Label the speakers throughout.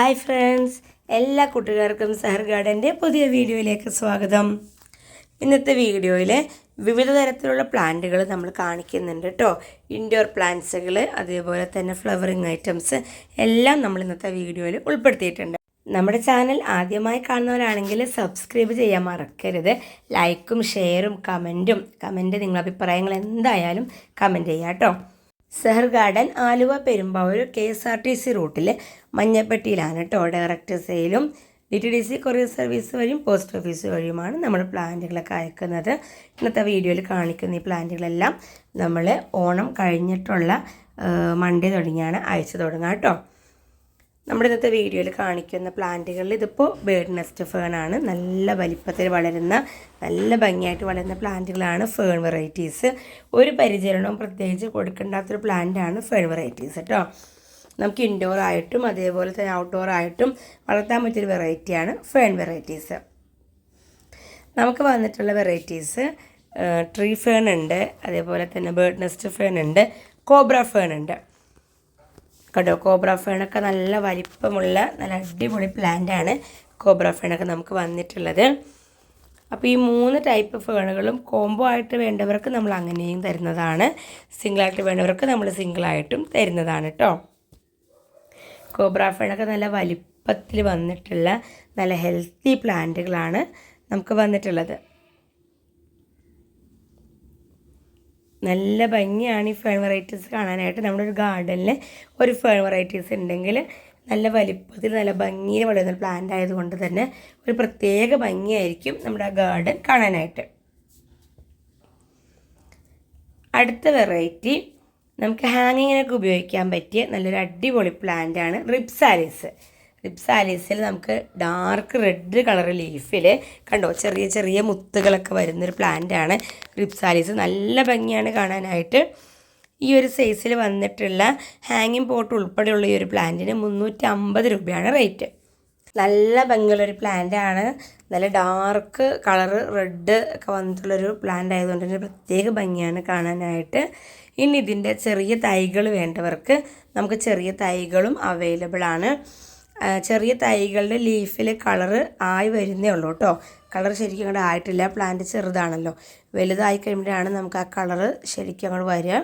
Speaker 1: Hi friends എല്ലാ കൂട്ടുകാർക്കും സഹർ ഗാർഡന്റെ പുതിയ വീഡിയോയിലേക്ക് സ്വാഗതം. ഇന്നത്തെ വീഡിയോയിൽ വിവിധ തരത്തിലുള്ള പ്ലാന്റുകൾ നമ്മൾ കാണിക്കുന്നുണ്ട് കേട്ടോ ഇൻഡോർ പ്ലാന്റ്സുകൾ അതേപോലെ തന്നെ ഫ്ലവറിങ് ഐറ്റംസ് എല്ലാം നമ്മൾ ഇന്നത്തെ വീഡിയോയിൽ ഉൾപ്പെടുത്തിയിട്ടുണ്ട്. നമ്മുടെ ചാനൽ ആദ്യമായി കാണുന്നവരാണെങ്കിൽ സബ്സ്ക്രൈബ് ചെയ്യാൻ മറക്കരുത്. ലൈക്കും ഷെയറും കമന്റും കമന്റ് നിങ്ങളുടെ അഭിപ്രായങ്ങൾ എന്തായാലും കമന്റ് ചെയ്യാം കേട്ടോ Sehar garden Aluva Perumbavoor K S R T C റൂട്ടിൽ മഞ്ഞപ്പെട്ടിയിലാണ് കേട്ടോ direct സെയിലും D T D C courier service വഴിയും പോസ്റ്റ് ഓഫീസ് വഴിയുമാണ് നമ്മൾ പ്ലാന്റുകളൊക്കെ അയക്കുന്നത്. ഇന്നത്തെ വീഡിയോയിൽ കാണിക്കുന്ന ഈ പ്ലാന്റുകളെല്ലാം നമ്മൾ ഓണം കഴിഞ്ഞിട്ടുള്ള മൺഡേ തുടങ്ങിയാണ് അയച്ചു തുടങ്ങുക കേട്ടോ. നമ്മുടെ ഇന്നത്തെ വീഡിയോയിൽ കാണിക്കുന്ന പ്ലാന്റുകളിൽ ഇതിപ്പോൾ ബേർഡ് നെസ്റ്റ് ഫേൺ ആണ്. നല്ല വലിപ്പത്തിൽ വളരുന്ന നല്ല ഭംഗിയായിട്ട് വളരുന്ന പ്ലാന്റുകളാണ് ഫേൺ വെറൈറ്റീസ്. ഒരു പരിചരണവും പ്രത്യേകിച്ച് കൊടുക്കേണ്ടാത്തൊരു പ്ലാന്റാണ് ഫേൺ വെറൈറ്റീസ് കേട്ടോ നമുക്ക് ഇൻഡോർ ആയിട്ടും അതേപോലെ തന്നെ ഔട്ട്ഡോർ ആയിട്ടും വളർത്താൻ പറ്റിയൊരു വെറൈറ്റിയാണ് ഫേൺ വെറൈറ്റീസ്. നമുക്ക് വന്നിട്ടുള്ള വെറൈറ്റീസ് ട്രീ ഫേൺ ഉണ്ട് അതേപോലെ തന്നെ ബേർഡ് നെസ്റ്റ് ഫേൺ ഉണ്ട് കോബ്ര ഫേൺ ഉണ്ട്. കേട്ടോ കോബ്ര ഫേണൊക്കെ നല്ല വലിപ്പമുള്ള നല്ല അടിപൊളി പ്ലാന്റാണ് കോബ്ര ഫേണൊക്കെ നമുക്ക് വന്നിട്ടുള്ളത്. അപ്പോൾ ഈ മൂന്ന് ടൈപ്പ് ഫേണുകളും കോംബോ ആയിട്ട് വേണ്ടവർക്ക് നമ്മൾ അങ്ങനെയും തരുന്നതാണ്. സിംഗിളായിട്ട് വേണ്ടവർക്ക് നമ്മൾ സിംഗിളായിട്ടും തരുന്നതാണ് കേട്ടോ കോബ്ര ഫേണൊക്കെ നല്ല വലിപ്പത്തിൽ വന്നിട്ടുള്ള നല്ല ഹെൽത്തി പ്ലാന്റുകളാണ് നമുക്ക് വന്നിട്ടുള്ളത്. നല്ല ഭംഗിയാണ് ഈ ഫേൺ വെറൈറ്റീസ് കാണാനായിട്ട്. നമ്മുടെ ഒരു ഗാർഡനിൽ ഒരു ഫേൺ വെറൈറ്റീസ് ഉണ്ടെങ്കിൽ നല്ല വലിപ്പത്തിൽ നല്ല ഭംഗിയിൽ വളരുന്ന പ്ലാന്റ് ആയതുകൊണ്ട് തന്നെ ഒരു പ്രത്യേക ഭംഗിയായിരിക്കും നമ്മുടെ ആ ഗാർഡൻ കാണാനായിട്ട്. അടുത്ത വെറൈറ്റി നമുക്ക് ഹാങ്ങിങ്ങിനൊക്കെ ഉപയോഗിക്കാൻ പറ്റിയ നല്ലൊരു അടിപൊളി പ്ലാന്റ് ആണ് റിപ്സാലിസ് റിപ്സാലിസിൽ നമുക്ക് ഡാർക്ക് റെഡ് കളർ ലീഫിൽ കണ്ടോ ചെറിയ ചെറിയ മുത്തുകളൊക്കെ വരുന്നൊരു പ്ലാന്റാണ് ആലീസ് നല്ല ഭംഗിയാണ് കാണാനായിട്ട്. ഈ ഒരു സൈസിൽ വന്നിട്ടുള്ള ഹാങ്ങിങ് പോട്ട് ഉൾപ്പെടെയുള്ള ഈ ഒരു പ്ലാന്റിന് മുന്നൂറ്റി അമ്പത് രൂപയാണ് റേറ്റ് നല്ല ഭംഗിയുള്ളൊരു പ്ലാന്റാണ് നല്ല ഡാർക്ക് കളർ റെഡ് ഒക്കെ വന്നിട്ടുള്ളൊരു പ്ലാന്റ് ആയതുകൊണ്ട് തന്നെ പ്രത്യേക ഭംഗിയാണ് കാണാനായിട്ട്. ഇനി ഇതിന്റെ ചെറിയ തൈകൾ വേണ്ടവർക്ക് നമുക്ക് ചെറിയ തൈകളും അവൈലബിൾ ആണ്. ചെറിയ തൈകളുടെ ലീഫിൽ കളറ് ആയി വരുന്നേ ഉള്ളൂ കേട്ടോ. കളർ ശരിക്കും അങ്ങോട്ട് ആയിട്ടില്ല. പ്ലാന്റ് ചെറുതാണല്ലോ. വലുതായി കഴിയുമ്പോഴാണ് നമുക്ക് ആ കളറ് ശരിക്കും അങ്ങോട്ട് വരിക.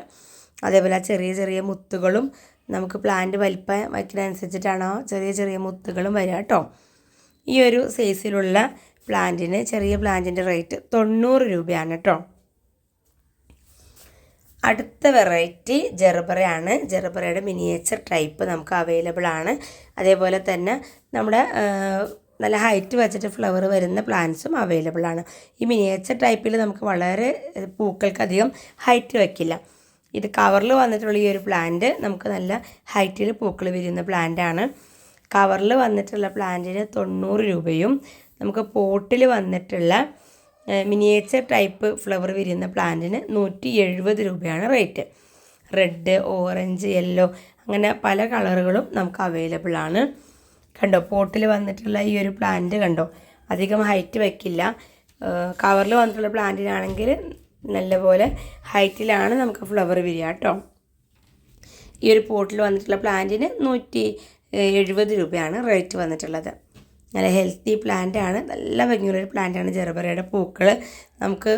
Speaker 1: അതേപോലെ ആ ചെറിയ ചെറിയ മുത്തുകളും നമുക്ക് പ്ലാന്റ് വലിപ്പം വയ്ക്കുന്നതനുസരിച്ചിട്ടാണോ ചെറിയ ചെറിയ മുത്തുകളും വരിക കേട്ടോ. ഈ ഒരു സൈസിലുള്ള പ്ലാന്റിന് ചെറിയ പ്ലാന്റിന്റെ റേറ്റ് തൊണ്ണൂറ് രൂപയാണ് കേട്ടോ. അടുത്ത വെറൈറ്റി ജെർബറയാണ് ജെർബറയുടെ മിനിയേച്ചർ ടൈപ്പ് നമുക്ക് അവൈലബിൾ ആണ്. അതേപോലെ തന്നെ നമ്മുടെ നല്ല ഹൈറ്റ് വെച്ചിട്ട് ഫ്ലവർ വരുന്ന പ്ലാന്റ്സും അവൈലബിൾ ആണ്. ഈ മിനിയേച്ചർ ടൈപ്പിൽ നമുക്ക് വളരെ പൂക്കൾക്കധികം ഹൈറ്റ് വയ്ക്കില്ല ഇത് കവറിൽ വന്നിട്ടുള്ള ഈ ഒരു പ്ലാന്റ് നമുക്ക് നല്ല ഹൈറ്റിൽ പൂക്കൾ വിരിയുന്ന പ്ലാന്റാണ് കവറിൽ വന്നിട്ടുള്ള പ്ലാന്റിന് തൊണ്ണൂറ് രൂപയും നമുക്ക് പോട്ടിൽ വന്നിട്ടുള്ള മിനിയേച്ചർ ടൈപ്പ് ഫ്ലവർ വിരിയുന്ന പ്ലാന്റിന് നൂറ്റി എഴുപത് രൂപയാണ് റേറ്റ് റെഡ് ഓറഞ്ച് യെല്ലോ അങ്ങനെ പല കളറുകളും നമുക്ക് അവൈലബിൾ ആണ്. കണ്ടോ പോട്ടിൽ വന്നിട്ടുള്ള ഈ ഒരു പ്ലാന്റ് കണ്ടോ? അധികം ഹൈറ്റ് വയ്ക്കില്ല കവറിൽ വന്നിട്ടുള്ള പ്ലാന്റിനാണെങ്കിൽ നല്ലപോലെ ഹൈറ്റിലാണ് നമുക്ക് ഫ്ലവർ വിരിയുക കേട്ടോ. ഈ ഒരു പോട്ടിൽ വന്നിട്ടുള്ള പ്ലാന്റിന് നൂറ്റി എഴുപത് രൂപയാണ് റേറ്റ് വന്നിട്ടുള്ളത്. നല്ല ഹെൽത്തി പ്ലാന്റ് ആണ്. നല്ല ഭംഗിയുള്ളൊരു പ്ലാന്റാണ് ജെറബറയുടെ പൂക്കൾ നമുക്ക്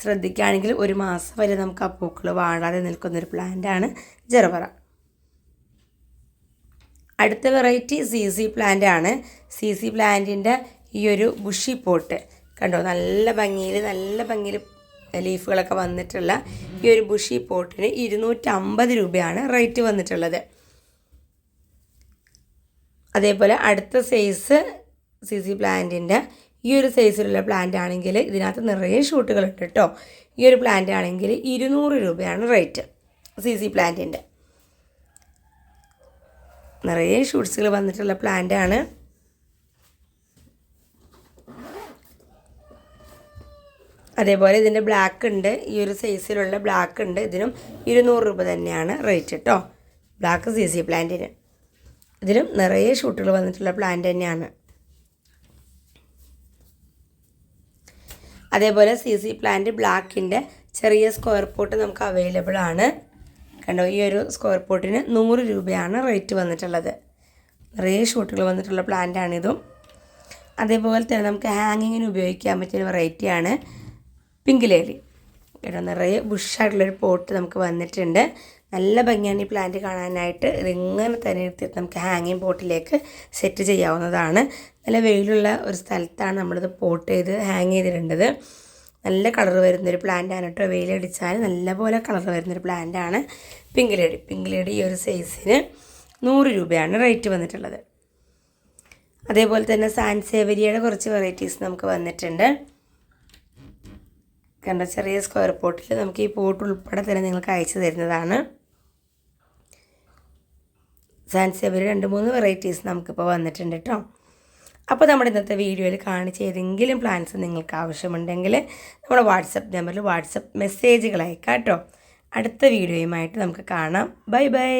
Speaker 1: ശ്രദ്ധിക്കുകയാണെങ്കിൽ ഒരു മാസം വരെ നമുക്ക് ആ പൂക്കൾ വാടാതെ നിൽക്കുന്നൊരു പ്ലാന്റാണ് ജെറബറ അടുത്ത വെറൈറ്റി സി സി പ്ലാന്റ് ആണ്. സി സി പ്ലാന്റിന്റെ ഈ ഒരു ബുഷി പോട്ട് കണ്ടോ? നല്ല ഭംഗിയിൽ നല്ല ഭംഗിയിൽ ലീഫുകളൊക്കെ വന്നിട്ടുള്ള ഈ ഒരു ബുഷി പോട്ടിന് ഇരുന്നൂറ്റമ്പത് രൂപയാണ് റേറ്റ് വന്നിട്ടുള്ളത്. അതേപോലെ അടുത്ത സൈസ് സി സി പ്ലാന്റിന്റെ ഈ ഒരു സൈസിലുള്ള പ്ലാന്റ് ആണെങ്കിൽ ഇതിനകത്ത് നിറയെ ഷൂട്ടുകളുണ്ട് കേട്ടോ ഈ ഒരു പ്ലാന്റ് ആണെങ്കിൽ ഇരുന്നൂറ് രൂപയാണ് റേറ്റ് സി സി പ്ലാന്റിന്റെ നിറയെ ഷൂട്ട്സുകൾ വന്നിട്ടുള്ള പ്ലാന്റ് ആണ്. അതേപോലെ ഇതിന്റെ ബ്ലാക്ക് ഉണ്ട്. ഈ ഒരു സൈസിലുള്ള ബ്ലാക്ക് ഉണ്ട്. ഇതിനും ഇരുന്നൂറ് രൂപ തന്നെയാണ് റേറ്റ് കേട്ടോ ബ്ലാക്ക് സി സി പ്ലാന്റിന് ഇതിലും നിറയെ ഷൂട്ടുകൾ വന്നിട്ടുള്ള പ്ലാന്റ് തന്നെയാണ്. അതേപോലെ സി സി പ്ലാന്റ് ബ്ലാക്കിന്റെ ചെറിയ സ്ക്വയർ പോട്ട് നമുക്ക് അവൈലബിൾ ആണ്. കണ്ടോ ഈ ഒരു സ്ക്വയർ പോട്ടിന് നൂറ് രൂപയാണ് റേറ്റ് വന്നിട്ടുള്ളത്. നിറയെ ഷൂട്ടുകൾ വന്നിട്ടുള്ള പ്ലാന്റാണിതും അതേപോലെ തന്നെ നമുക്ക് ഹാങ്ങിങ്ങിന് ഉപയോഗിക്കാൻ പറ്റിയ വെറൈറ്റിയാണ് പിങ്ക് ലേലി കേട്ടോ നിറയെ ബുഷായിട്ടുള്ളൊരു പോട്ട് നമുക്ക് വന്നിട്ടുണ്ട്. നല്ല ഭംഗിയാണ് ഈ പ്ലാന്റ് കാണാനായിട്ട്. ഇതിങ്ങനെ തന്നെ എടുത്തിട്ട് നമുക്ക് ഹാങ്ങിങ് പോട്ടിലേക്ക് സെറ്റ് ചെയ്യാവുന്നതാണ്. നല്ല വെയിലുള്ള ഒരു സ്ഥലത്താണ് നമ്മളിത് പോട്ട് ചെയ്ത് ഹാങ് ചെയ്തിട്ടുണ്ടത് നല്ല കളർ വരുന്നൊരു പ്ലാന്റാണ് കേട്ടോ. വെയിലടിച്ചാൽ നല്ലപോലെ കളർ വരുന്നൊരു പ്ലാന്റാണ് പിങ്ക് ലേഡി പിങ്ക് ലേഡി ഈ ഒരു സൈസിന് നൂറ് രൂപയാണ് റേറ്റ് വന്നിട്ടുള്ളത്. അതേപോലെ തന്നെ സാൻസേവരിയുടെ കുറച്ച് വെറൈറ്റീസ് നമുക്ക് വന്നിട്ടുണ്ട്. കണ്ട? ചെറിയ സ്ക്വയർ പോട്ടിൽ നമുക്ക് ഈ പോട്ട് ഉൾപ്പെടെ തന്നെ നിങ്ങൾക്ക് അയച്ചു തരുന്നതാണ്. സാൻസേവരി രണ്ട് മൂന്ന് വെറൈറ്റീസ് നമുക്കിപ്പോൾ വന്നിട്ടുണ്ട് കേട്ടോ അപ്പോൾ നമ്മുടെ ഇന്നത്തെ വീഡിയോയിൽ കാണിച്ച ഏതെങ്കിലും പ്ലാൻസ് നിങ്ങൾക്ക് ആവശ്യമുണ്ടെങ്കിൽ നമ്മുടെ വാട്സപ്പ് നമ്പറിൽ വാട്സപ്പ് മെസ്സേജുകൾ അയക്കാം കേട്ടോ അടുത്ത വീഡിയോയുമായിട്ട് നമുക്ക് കാണാം. Bye bye